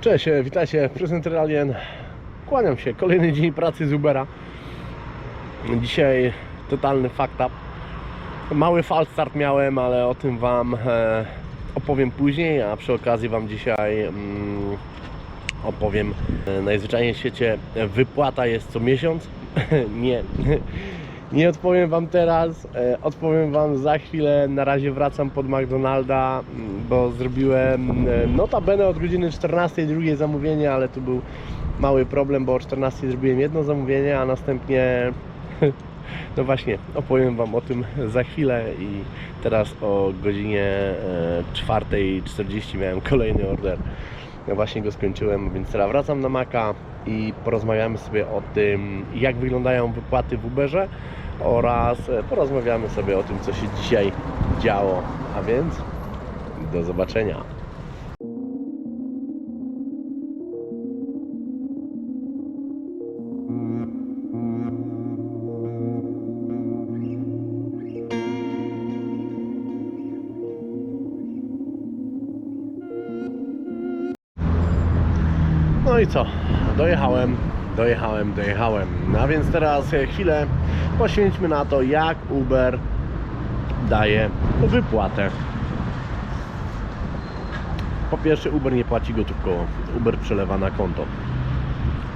Cześć, e, witajcie, prezenter Alien. Kłaniam się, kolejny dzień pracy z Ubera. Dzisiaj totalny fucked up. Mały falstart miałem, ale o tym Wam e, opowiem później, a przy okazji Wam dzisiaj mm, opowiem. E, najzwyczajniej w świecie wypłata jest co miesiąc. Nie, nie odpowiem Wam teraz, e, odpowiem Wam za chwilę. Na razie wracam pod McDonalda, m, bo zrobiłem e, notabene od godziny 14 drugie zamówienie, ale tu był mały problem, bo o 14 zrobiłem jedno zamówienie, a następnie no właśnie, opowiem Wam o tym za chwilę i teraz o godzinie e, 4.40 miałem kolejny order. Ja właśnie go skończyłem, więc teraz wracam na Maka i porozmawiamy sobie o tym, jak wyglądają wypłaty w Uberze oraz e, porozmawiamy sobie o tym, co się dzisiaj działo. A więc do zobaczenia. No i co? Dojechałem, dojechałem, dojechałem. No a więc teraz e, chwilę poświęćmy na to, jak Uber daje wypłatę. Po pierwsze, Uber nie płaci gotówkowo, Uber przelewa na konto.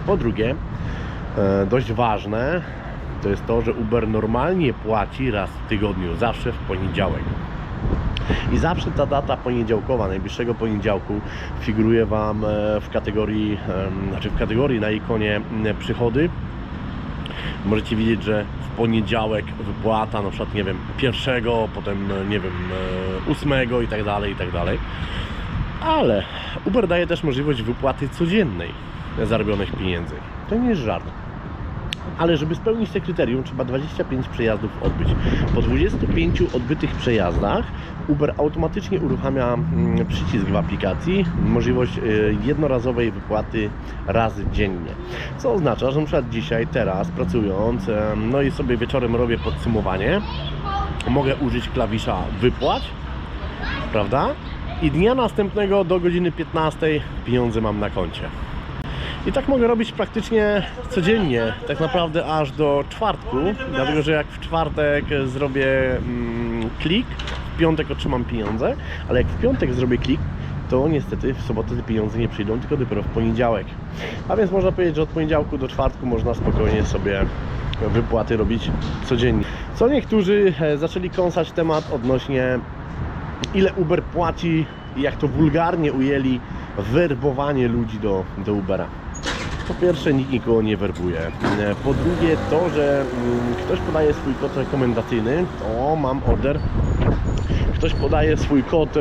Po drugie, e, dość ważne, to jest to, że Uber normalnie płaci raz w tygodniu, zawsze w poniedziałek. I zawsze ta data poniedziałkowa, najbliższego poniedziałku figuruje Wam e, w kategorii, znaczy w kategorii na ikonie przychody. Możecie widzieć, że w poniedziałek wypłata, na przykład, nie wiem, pierwszego, potem, e, nie wiem, e, ósmego i tak dalej, i tak dalej. Ale Uber daje też możliwość wypłaty codziennej zarobionych pieniędzy. To nie jest żart. Ale żeby spełnić te kryterium, trzeba 25 przejazdów odbyć. Po 25 odbytych przejazdach Uber automatycznie uruchamia mm, przycisk w aplikacji, możliwość y, jednorazowej wypłaty raz dziennie. Co oznacza, że przykład dzisiaj, teraz pracując, no i sobie wieczorem robię podsumowanie, mogę użyć klawisza wypłać, prawda? I dnia następnego do godziny 15 pieniądze mam na koncie. I tak mogę robić praktycznie codziennie, tak naprawdę aż do czwartku, dlatego że jak w czwartek zrobię mm, klik, w piątek otrzymam pieniądze, ale jak w piątek zrobię klik, to niestety w sobotę te pieniądze nie przyjdą, tylko dopiero w poniedziałek. A więc można powiedzieć, że od poniedziałku do czwartku można spokojnie sobie wypłaty robić codziennie. Co niektórzy e, zaczęli kąsać temat odnośnie ile Uber płaci, jak to wulgarnie ujęli, werbowanie ludzi do, do Ubera. Po pierwsze, nikt nikogo nie werbuje. E, Po drugie, to, że mm, ktoś podaje swój kod rekomendacyjny. O, mam order. Ktoś podaje swój kod e,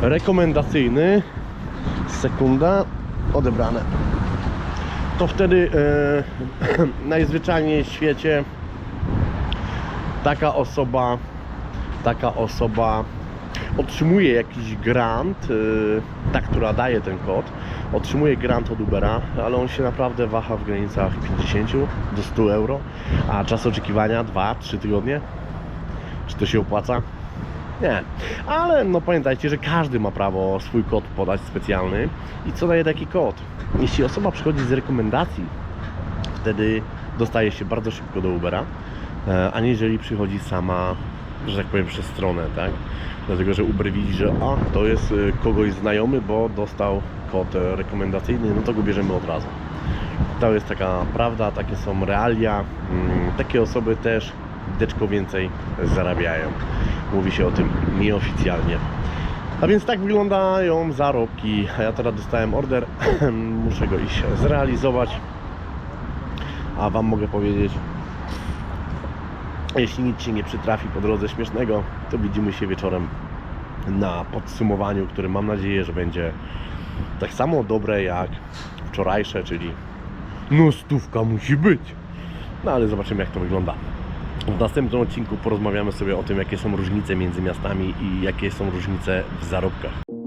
rekomendacyjny. Sekunda. Odebrane. To wtedy e, najzwyczajniej w świecie taka osoba taka osoba otrzymuje jakiś grant, ta, która daje ten kod, otrzymuje grant od Ubera, ale on się naprawdę waha w granicach 50 do 100 euro, a czas oczekiwania 2-3 tygodnie. Czy to się opłaca? Nie, ale no pamiętajcie, że każdy ma prawo swój kod podać specjalny i co daje taki kod? Jeśli osoba przychodzi z rekomendacji, wtedy dostaje się bardzo szybko do Ubera, e, aniżeli przychodzi sama, że tak powiem, przez stronę, tak? Dlatego, że Uber widzi, że a, to jest e, kogoś znajomy, bo dostał kod rekomendacyjny, no to go bierzemy od razu. To jest taka prawda, takie są realia. Mm, Takie osoby też deczko więcej zarabiają. Mówi się o tym nieoficjalnie. A więc tak wyglądają zarobki. A ja teraz dostałem order, muszę go iść zrealizować. A Wam mogę powiedzieć, jeśli nic się nie przytrafi po drodze śmiesznego, to widzimy się wieczorem na podsumowaniu, które mam nadzieję, że będzie tak samo dobre jak wczorajsze, czyli no stówka musi być. No ale zobaczymy jak to wygląda. W następnym odcinku porozmawiamy sobie o tym, jakie są różnice między miastami i jakie są różnice w zarobkach.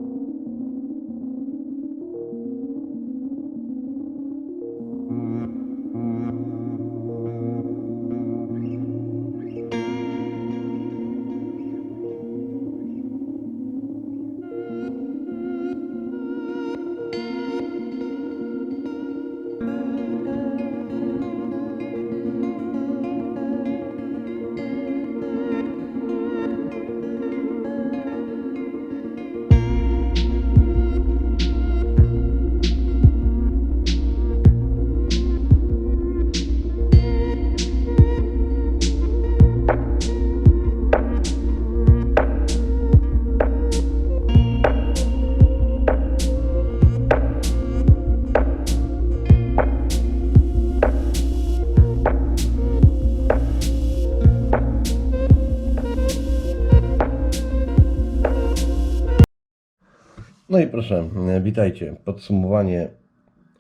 No i proszę, e, witajcie. Podsumowanie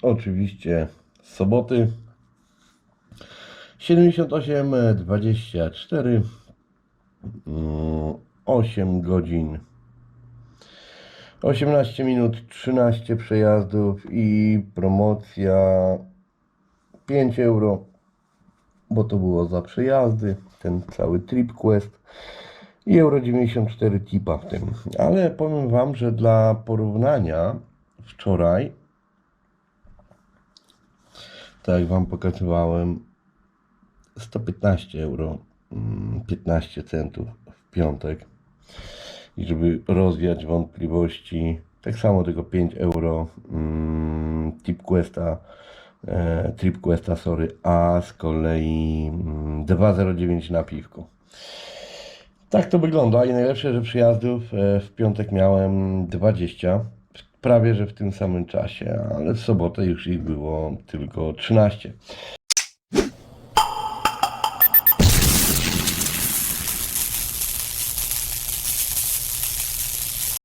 oczywiście z soboty. 78, e, 24, mm, 8 godzin, 18 minut, 13 przejazdów i promocja 5 euro, bo to było za przejazdy, ten cały trip quest i euro 94 tipa w tym. Ale powiem Wam, że dla porównania wczoraj, tak jak Wam pokazywałem, 115 euro, mm, 15 centów w piątek. I żeby rozwiać wątpliwości, tak samo tylko 5 euro mm, Tip Questa, e, Trip Questa, sorry, a z kolei mm, 2,09 na piwku. Tak to wygląda i najlepsze, że przyjazdów e, w piątek miałem 20, prawie że w tym samym czasie, ale w sobotę już ich było tylko 13.